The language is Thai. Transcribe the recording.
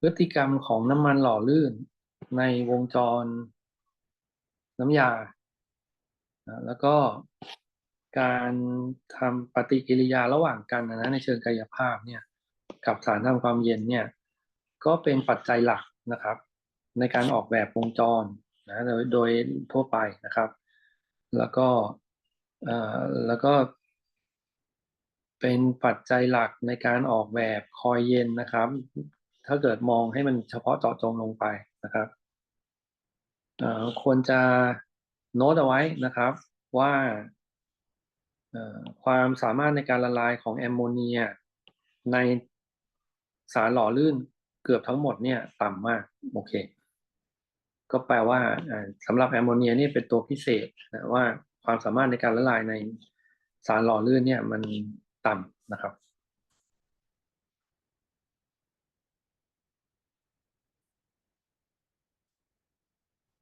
พฤติกรรมของน้ำมันหล่อลื่นในวงจรน้ำยา แล้วก็การทำปฏิกิริยาระหว่างกันนะในเชิงกายภาพเนี่ยกับสารทำความเย็นเนี่ยก็เป็นปัจจัยหลักนะครับ ในการออกแบบวงจรนะโดยโดยทั่วไปนะครับ แล้วก็แล้วก็ เป็นปัจจัยหลักในการออกแบบคอยเย็นนะครับ ถ้าเกิดมองให้มันเฉพาะเจาะจงลงไปนะครับควรจะโน้ตเอาไว้นะครับว่าความสามารถในการละลายของแอมโมเนีย ในสารหล่อลื่นเกือบทั้งหมดเนี่ยต่ำมากโอเค ก็แปลว่าอ่าสำหรับแอมโมเนียนี่เป็นตัวพิเศษนะว่าความสามารถในการละลายในสารหล่อลื่นเนี่ยมันต่ำนะครับ